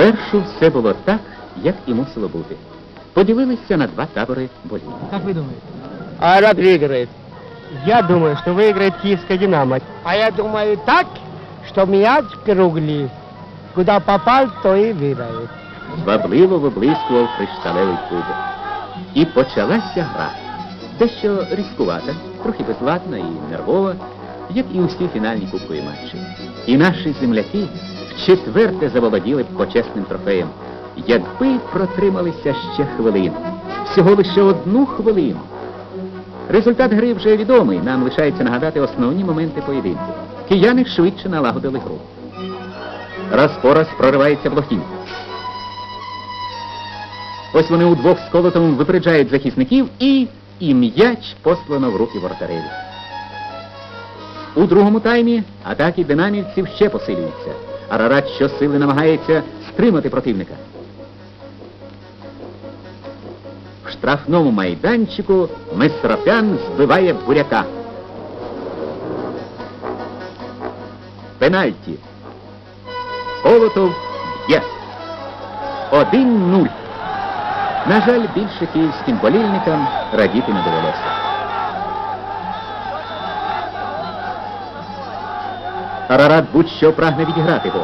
Спершу все було так, як і мусило бути. Поділилися на два табори болів. Как вы думаете? Айрат выиграет. Я думаю, что выиграет киевская «Динамо». А я думаю так, что мяч круглый. Куда попал, то и выиграет. Звабливо виблискував кришталевий кубок. І почалася гра. Дещо різкувата, трохи безладна і нервова, як і усі фінальні кубкові матчі. І наші земляки вчетверте заволоділи б почесним трофеєм, якби протрималися ще хвилину. Всього лише одну хвилину. Результат гри вже відомий. Нам лишається нагадати основні моменти поєдинку. Кияни швидше налагодили гру. Раз по раз проривається Блохін. Ось вони удвох з колотом випереджають захисників і, і м'яч послано в руки воротареві. У другому таймі атаки динамівців ще посилюються. Арарат щосили намагається стримати противника. В штрафному майданчику Месропян збиває буряка. Пенальті. Колотов б'є. 1-0. На жаль, більше київським болільникам радіти не довелося. Арарат будь-що прагне відіграти гол.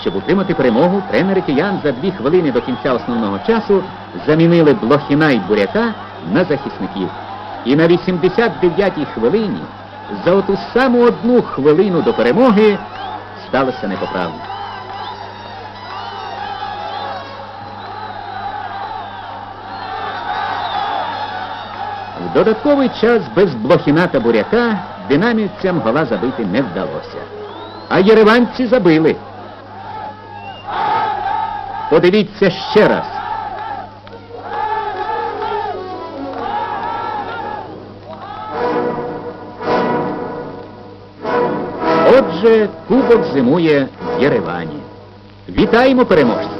Щоб утримати перемогу, тренери киян за дві хвилини до кінця основного часу замінили Блохіна й Буряка на захисників. І на 89-й хвилині, за оту саму одну хвилину до перемоги, сталося непоправне. В додатковий час без Блохіна та Буряка динамівцям гола забити не вдалося. А єреванці забили. Подивіться ще раз. Отже, кубок зимує в Єревані. Вітаємо переможців!